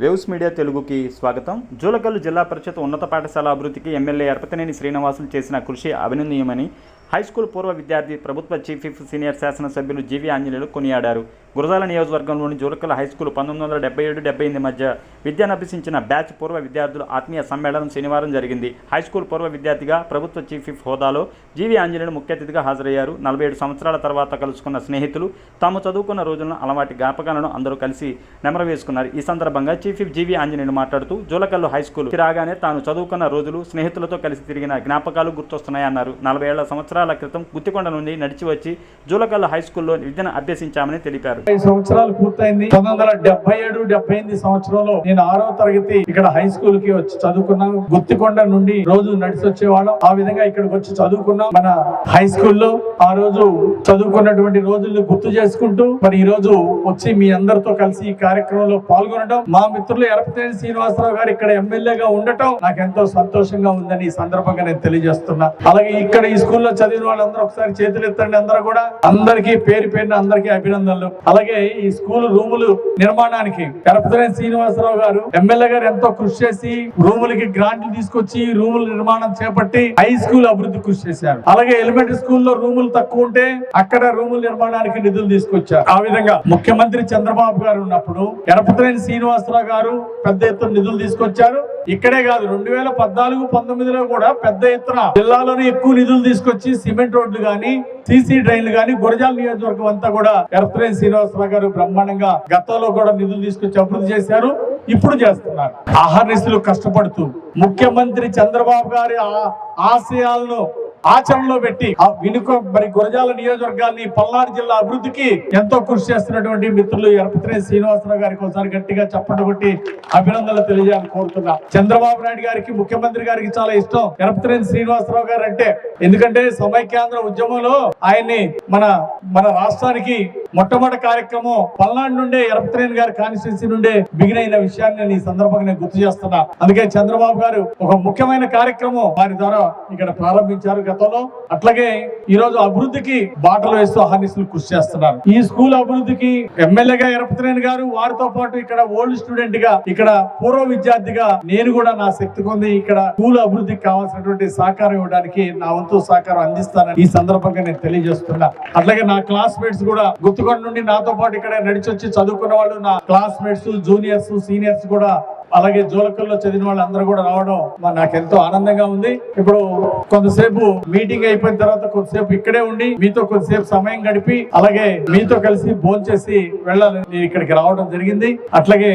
Waves media తెలుగుకి స్వాగతం. జూలకల్లు జిల్లా పరిషత్ ఉన్నత పాఠశాల అభివృద్ధికి ఎమ్మెల్యే ఎరపతినేని శ్రీనివాసులు చేసిన కృషి అభినందనీయమని హై స్కూల్ పూర్వ విద్యార్థి ప్రభుత్వ చీఫ్ విప్ సీనియర్ శాసనసభ్యులు జీవి ఆంజనేయులు కొనియాడారు. గురజాల నియోజకవర్గంలోని జూలకల్ హై స్కూల్ పంతొమ్మిది వందల డెబ్బై ఏడు డెబ్బై ఎనిమిది మధ్య విద్యను అభ్యసించిన బ్యాచ్ పూర్వ విద్యార్థుల ఆత్మీయ సమ్మేళనం శనివారం జరిగింది. హై స్కూల్ పూర్వ విద్యార్థిగా ప్రభుత్వ చీఫ్ విప్ హోదాలో జీవి ఆంజనేయులు ముఖ్య అతిథిగా హాజరయ్యారు. నలభై ఏడు సంవత్సరాల తర్వాత కలుసుకున్న స్నేహితులు తాము చదువుకున్న రోజులను అలవాటి జ్ఞాపకాలను అందరూ కలిసి నెమరవేసుకున్నారు. ఈ సందర్భంగా చీఫ్ విప్ జీవి ఆంజనేయులు మాట్లాడుతూ జూలకల్లు హై స్కూల్. రాగానే తాను చదువుకున్న రోజులు స్నేహితులతో కలిసి తిరిగిన జ్ఞాపకాలు గుర్తొస్తున్నాయన్నారు. నలభై ఏళ్ళ సంవత్సరాల క్రితం గుత్తికొండ నుండి నడిచి వచ్చి జూలకల్ల హై స్కూల్లో విద్యను అభ్యసించామని తెలిపారు. ఐదు సంవత్సరాలు పూర్తయింది. పంతొమ్మిది వందల డెబ్బై ఏడు డెబ్బై ఎనిమిది సంవత్సరంలో నేను ఆరో తరగతి ఇక్కడ హై స్కూల్కి వచ్చి చదువుకున్నాను. గుత్తికొండ నుండి రోజు నడిచి వచ్చేవాళ్ళం ఆ విధంగా ఇక్కడికి వచ్చి చదువుకున్నాం. మన హై స్కూల్లో ఆ రోజు చదువుకున్నటువంటి రోజుల్ని గుర్తు చేసుకుంటూ మరి ఈ రోజు వచ్చి మీ అందరితో కలిసి ఈ కార్యక్రమంలో పాల్గొనడం మా మిత్రులు ఎరపతేని శ్రీనివాసరావు గారు ఇక్కడ ఎమ్మెల్యేగా ఉండటం నాకు ఎంతో సంతోషంగా ఉందని ఈ సందర్భంగా నేను తెలియజేస్తున్నా. అలాగే ఇక్కడ ఈ స్కూల్లో చదివిన వాళ్ళందరూ ఒకసారి చేతులు ఎత్తండి. అందరూ కూడా అందరికీ పేరు పేరున అందరికీ అభినందనలు. అలాగే ఈ స్కూల్ రూములు నిర్మాణానికి కరపతిరేని శ్రీనివాసరావు గారు ఎమ్మెల్యే గారు ఎంతో కృషి చేసి రూములకి గ్రాంట్లు తీసుకొచ్చి రూముల నిర్మాణం చేపట్టి హై స్కూల్ అభివృద్ధి కృషి చేశారు. అలాగే ఎలిమెంటరీ స్కూల్లో రూములు తక్కువ ఉంటే అక్కడ రూముల నిర్మాణానికి నిధులు తీసుకొచ్చారు. ఆ విధంగా ముఖ్యమంత్రి చంద్రబాబు గారు ఉన్నప్పుడు ఎరపతరేని శ్రీనివాసరావు గారు పెద్ద ఎత్తున నిధులు తీసుకొచ్చారు. ఇక్కడే కాదు రెండు వేల పద్నాలుగు పంతొమ్మిదిలో కూడా పెద్ద ఎత్తున జిల్లాలోనే ఎక్కువ నిధులు తీసుకొచ్చి సిమెంట్ రోడ్లు గాని సీసీ డ్రైన్లు గాని గురజాల నియోజకవర్గం అంతా కూడా ఎర్త్రేన్ శ్రీనివాసరావు గారు బ్రహ్మాండంగా గతంలో కూడా నిధులు తీసుకొచ్చి అభివృద్ధి చేశారు ఇప్పుడు చేస్తున్నారు. ఆహర్నిశలు కష్టపడుతూ ముఖ్యమంత్రి చంద్రబాబు గారి ఆశయాలను ఆచరణలో పెట్టి ఆ వినుక మరి గురజాల నియోజకవర్గాన్ని పల్నాడు జిల్లా అభివృద్ధికి ఎంతో కృషి చేస్తున్నటువంటి మిత్రులు ఎరపతినే శ్రీనివాసరావు గారికి ఒకసారి గట్టిగా చప్పట్లు కొట్టి అభినందనలు తెలియజేయాలని కోరుతున్నా. చంద్రబాబు నాయుడు గారికి ముఖ్యమంత్రి గారికి చాలా ఇష్టం. ఎరపతినేని శ్రీనివాసరావు గారు అంటే ఎందుకంటే సమైక్యాంధ్ర ఉద్యమంలో ఆయన్ని మన మన రాష్ట్రానికి మొట్టమొదటి కార్యక్రమం పల్నాడు నుండే ఎరపతినేని గారి కాన్స్టిట్యూన్సీ నుండే బిగిన్ అయిన విషయాన్ని నేను ఈ సందర్భంగా నేను గుర్తు చేస్తున్నా. అందుకే చంద్రబాబు గారు ఒక ముఖ్యమైన కార్యక్రమం వారి ద్వారా ఇక్కడ ప్రారంభించారు. గతంలో అట్లాగే ఈ రోజు అభివృద్ధికి బాటలు వేస్తూ అహర్నిశలు కృషి చేస్తున్నారు. ఈ స్కూల్ అభివృద్ధికి ఎమ్మెల్యేగా ఎరపతినేని గారు వారితో పాటు ఇక్కడ ఓల్డ్ స్టూడెంట్గా ఇక్కడ పూర్వ విద్యార్థిగా నేను కూడా నా శక్తి కొంది ఇక్కడ స్కూల్ అభివృద్ధికి కావాల్సినటువంటి సహకారం ఇవ్వడానికి నా వంతు సహకారం అందిస్తానని ఈ సందర్భంగా నేను తెలియజేస్తున్నా. అట్లాగే నా క్లాస్మేట్స్ కూడా గుర్తుకొండ నుండి నాతో పాటు ఇక్కడ నడిచొచ్చి చదువుకున్న వాళ్ళు నా క్లాస్మేట్స్ జూనియర్స్ సీనియర్స్ కూడా అలాగే జోలకల్లో చదివిన వాళ్ళందరూ కూడా రావడం మరి నాకు ఎంతో ఆనందంగా ఉంది. ఇప్పుడు కొంతసేపు మీటింగ్ అయిపోయిన తర్వాత కొంతసేపు ఇక్కడే ఉండి మీతో కొంతసేపు సమయం గడిపి అలాగే మీతో కలిసి భోజనం చేసి వెళ్ళాలని నేను ఇక్కడికి రావడం జరిగింది. అట్లాగే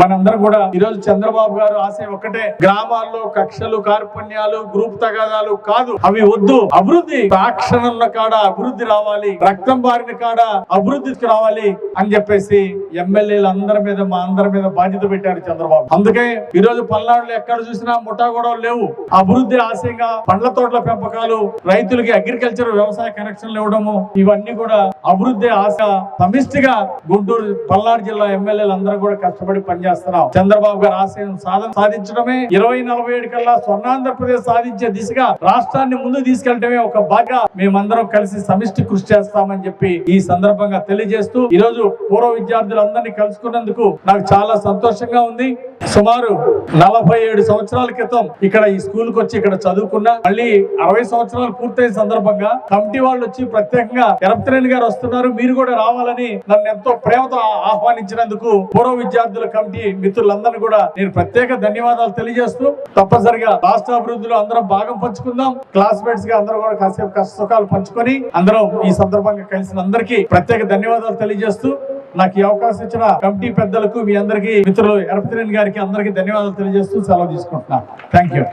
మనందరం కూడా ఈ చంద్రబాబు గారు ఆశయం ఒక్కటే గ్రామాల్లో కక్షలు కార్పణ్యాలు గ్రూప్ తగాదాలు కాదు అవి వద్దు అభివృద్ధి ప్రాక్షణంలో కాడ అభివృద్ధి రావాలి రక్తం బారిన కాడ అభివృద్ధికి రావాలి అని చెప్పేసి ఎమ్మెల్యేలు అందరి మీద మా అందరి మీద బాధ్యత పెట్టారు చంద్రబాబు. అందుకే ఈ రోజు పల్నాడులో ఎక్కడ చూసినా ముఠా గొడవలు లేవు. అభివృద్ధి ఆశయంగా పండ్ల తోటల పెంపకాలు రైతులకి అగ్రికల్చర్ వ్యవసాయ కనెక్షన్లు ఇవ్వడము ఇవన్నీ కూడా అభివృద్ధి ఆశ. సమిష్టిగా గుంటూరు పల్నాడు జిల్లా ఎమ్మెల్యేలు అందరూ కూడా కష్టపడి పనిచేస్తున్నాం చంద్రబాబు గారు ఆశయం సాధన సాధించడమే. ఇరవై నలభై ఏడు కల్లా స్వర్ణాంధ్రప్రదేశ్ సాధించే దిశగా రాష్ట్రాన్ని ముందు తీసుకెళ్ళడమే ఒక బాగా మేమందరం కలిసి సమిష్టి కృషి చేస్తామని చెప్పి ఈ సందర్భంగా తెలియజేస్తూ ఈ రోజు పూర్వ విద్యార్థులందరినీ కలుసుకున్నందుకు నాకు చాలా సంతోషంగా ఉంది. సుమారు నలభై ఏడు సంవత్సరాల క్రితం ఇక్కడ ఈ స్కూల్కి వచ్చి ఇక్కడ చదువుకున్నా. మళ్ళీ అరవై సంవత్సరాలు పూర్తయిన సందర్భంగా కమిటీ వాళ్ళు వచ్చి ప్రత్యేకంగా ఎరపతిరేణి గారు వస్తున్నారు. మీరు కూడా రావాలని నన్ను ఎంతో ప్రేమతో ఆహ్వానించినందుకు పూర్వ విద్యార్థుల కమిటీ మిత్రులందరినీ కూడా నేను ప్రత్యేక ధన్యవాదాలు తెలియజేస్తూ తప్పనిసరిగా రాష్ట్ర అభివృద్ధిలో అందరం భాగం పంచుకుందాం. క్లాస్మేట్స్గా అందరూ కూడా కాసేపు కష్ట సుఖాలు పంచుకొని అందరం ఈ సందర్భంగా కలిసిన అందరికీ ప్రత్యేక ధన్యవాదాలు తెలియజేస్తూ నాకు ఈ అవకాశం ఇచ్చిన కమిటీ పెద్దలకు మీ అందరికీ మిత్రులు ఎరపతిరేణి గారికి అందరికీ ధన్యవాదాలు తెలియజేస్తూ సెలవు తీసుకుంటున్నాను. Thank you